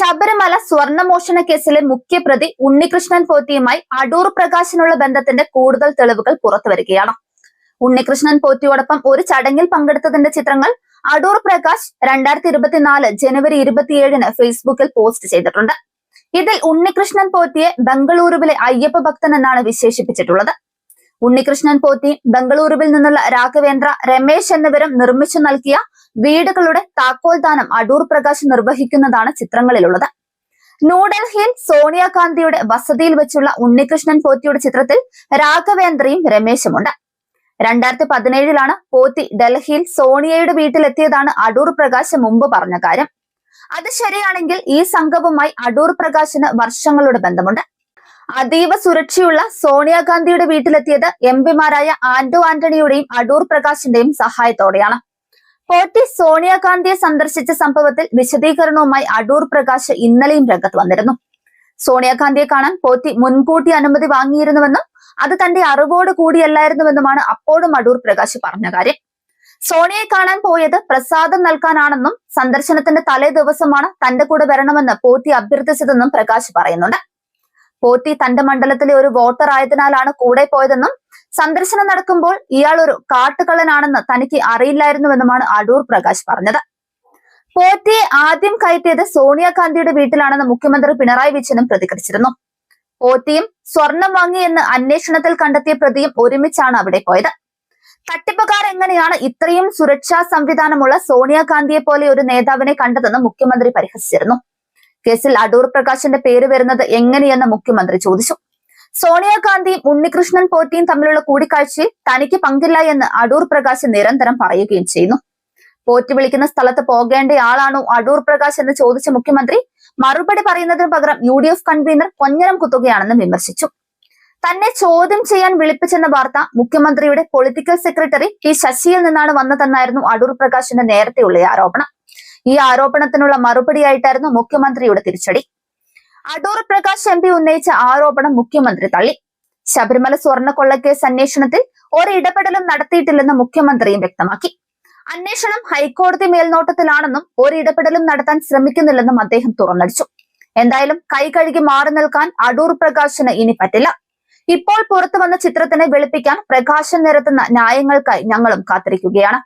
ശബരിമല സ്വർണമോഷണ കേസിലെ മുഖ്യപ്രതി ഉണ്ണികൃഷ്ണൻ പോറ്റിയുമായി അടൂർ പ്രകാശിനുള്ള ബന്ധത്തിന്റെ കൂടുതൽ തെളിവുകൾ പുറത്തുവരികയാണ് ഉണ്ണികൃഷ്ണൻ പോറ്റിയോടൊപ്പം ഒരു ചടങ്ങിൽ പങ്കെടുത്തതിന്റെ ചിത്രങ്ങൾ അടൂർ പ്രകാശ് രണ്ടായിരത്തി ഇരുപത്തിനാല് ജനുവരി ഇരുപത്തിയേഴിന് ഫേസ്ബുക്കിൽ പോസ്റ്റ് ചെയ്തിട്ടുണ്ട്. ഇതിൽ ഉണ്ണികൃഷ്ണൻ പോറ്റിയെ ബംഗളൂരുവിലെ അയ്യപ്പ ഭക്തൻ എന്നാണ് വിശേഷിപ്പിച്ചിട്ടുള്ളത്. ഉണ്ണികൃഷ്ണൻ പോറ്റി ബംഗളൂരുവിൽ നിന്നുള്ള രാഘവേന്ദ്ര രമേശ് എന്നിവരും നിർമ്മിച്ചു നൽകിയ വീടുകളുടെ താക്കോൽദാനം അടൂർ പ്രകാശ് നിർവഹിക്കുന്നതാണ് ചിത്രങ്ങളിലുള്ളത്. ന്യൂഡൽഹിയിൽ സോണിയാഗാന്ധിയുടെ വസതിയിൽ വെച്ചുള്ള ഉണ്ണികൃഷ്ണൻ പോറ്റിയുടെ ചിത്രത്തിൽ രാഘവേന്ദ്രയും രമേശുമുണ്ട്. രണ്ടായിരത്തി പതിനേഴിലാണ് പോത്തി ഡൽഹിയിൽ സോണിയയുടെ വീട്ടിലെത്തിയതാണ് അടൂർ പ്രകാശ് മുമ്പ് പറഞ്ഞ കാര്യം. അത് ശരിയാണെങ്കിൽ ഈ സംഘവുമായി അടൂർ പ്രകാശിന് വർഷങ്ങളുടെ ബന്ധമുണ്ട്. അതീവ സുരക്ഷയുള്ള സോണിയാഗാന്ധിയുടെ വീട്ടിലെത്തിയത് എം പിമാരായ ആന്റോ ആന്റണിയുടെയും അടൂർ പ്രകാശിന്റെയും സഹായത്തോടെയാണ്. പോറ്റി സോണിയാഗാന്ധിയെ സന്ദർശിച്ച സംഭവത്തിൽ വിശദീകരണവുമായി അടൂർ പ്രകാശ് ഇന്നലെയും രംഗത്ത് വന്നിരുന്നു. സോണിയാഗാന്ധിയെ കാണാൻ പോറ്റി മുൻകൂട്ടി അനുമതി വാങ്ങിയിരുന്നുവെന്നും അത് തന്റെ അറിവോട് കൂടിയല്ലായിരുന്നുവെന്നുമാണ് അപ്പോഴും അടൂർ പ്രകാശ് പറഞ്ഞ കാര്യം. സോണിയെ കാണാൻ പോയത് പ്രസാദം നൽകാനാണെന്നും സന്ദർശനത്തിന്റെ തലേ ദിവസമാണ് തന്റെ കൂടെ വരണമെന്ന് പോറ്റി അഭ്യർത്ഥിച്ചതെന്നും പ്രകാശ് പറയുന്നുണ്ട്. പോറ്റി തന്റെ മണ്ഡലത്തിലെ ഒരു വോട്ടർ ആയതിനാലാണ് കൂടെ പോയതെന്നും സന്ദർശനം നടക്കുമ്പോൾ ഇയാൾ ഒരു കാട്ടുകള്ളനാണെന്ന് തനിക്ക് അറിയില്ലായിരുന്നുവെന്നുമാണ് അടൂർ പ്രകാശ് പറഞ്ഞത്. പോറ്റിയെ ആദ്യം കയറ്റിയത് സോണിയാഗാന്ധിയുടെ വീട്ടിലാണെന്ന് മുഖ്യമന്ത്രി പിണറായി വിജയനും പ്രതികരിച്ചിരുന്നു. പോറ്റിയും സ്വർണം വാങ്ങിയെന്ന് അന്വേഷണത്തിൽ കണ്ടെത്തിയ പ്രതിയും ഒരുമിച്ചാണ് അവിടെ പോയത്. തട്ടിപ്പുകാർ എങ്ങനെയാണ് ഇത്രയും സുരക്ഷാ സംവിധാനമുള്ള സോണിയാഗാന്ധിയെ പോലെ ഒരു നേതാവിനെ കണ്ടതെന്ന് മുഖ്യമന്ത്രി പരിഹസിച്ചിരുന്നു. കേസിൽ അടൂർ പ്രകാശിന്റെ പേര് വരുന്നത് എങ്ങനെയെന്ന് മുഖ്യമന്ത്രി ചോദിച്ചു. സോണിയാഗാന്ധിയും ഉണ്ണികൃഷ്ണൻ പോറ്റിയും തമ്മിലുള്ള കൂടിക്കാഴ്ചയിൽ തനിക്ക് പങ്കില്ല എന്ന് അടൂർ പ്രകാശ് നിരന്തരം പറയുകയും ചെയ്യുന്നു. പോറ്റി വിളിക്കുന്ന സ്ഥലത്ത് പോകേണ്ടയാളാണോ അടൂർ പ്രകാശ് എന്ന് ചോദിച്ച മുഖ്യമന്ത്രി മറുപടി പറയുന്നതിന് പകരം യു ഡി എഫ് കൺവീനർ കൊഞ്ഞരം കുത്തുകയാണെന്ന് വിമർശിച്ചു. തന്നെ ചോദ്യം ചെയ്യാൻ വിളിപ്പിച്ചെന്ന വാർത്ത മുഖ്യമന്ത്രിയുടെ പൊളിറ്റിക്കൽ സെക്രട്ടറി പി ശശിയിൽ നിന്നാണ് വന്നതെന്നായിരുന്നു അടൂർ പ്രകാശിന്റെ നേരത്തെയുള്ള ആരോപണം. ഈ ആരോപണത്തിനുള്ള മറുപടിയായിട്ടായിരുന്നു മുഖ്യമന്ത്രിയുടെ തിരിച്ചടി. അടൂർ പ്രകാശ് എം ഉന്നയിച്ച ആരോപണം മുഖ്യമന്ത്രി തള്ളി. ശബരിമല സ്വർണ കൊള്ളക്കേസ് അന്വേഷണത്തിൽ ഒരിടപെടലും നടത്തിയിട്ടില്ലെന്ന് മുഖ്യമന്ത്രിയും വ്യക്തമാക്കി. അന്വേഷണം ഹൈക്കോടതി മേൽനോട്ടത്തിലാണെന്നും ഒരിടപെടലും നടത്താൻ ശ്രമിക്കുന്നില്ലെന്നും അദ്ദേഹം തുറന്നടിച്ചു. എന്തായാലും കൈ കഴുകി മാറി നിൽക്കാൻ അടൂർ പ്രകാശിന് ഇനി പറ്റില്ല. ഇപ്പോൾ പുറത്തു വന്ന ചിത്രത്തിനെ വെളുപ്പിക്കാൻ പ്രകാശം നിരത്തുന്ന ന്യായങ്ങൾക്കായി ഞങ്ങളും കാത്തിരിക്കുകയാണ്.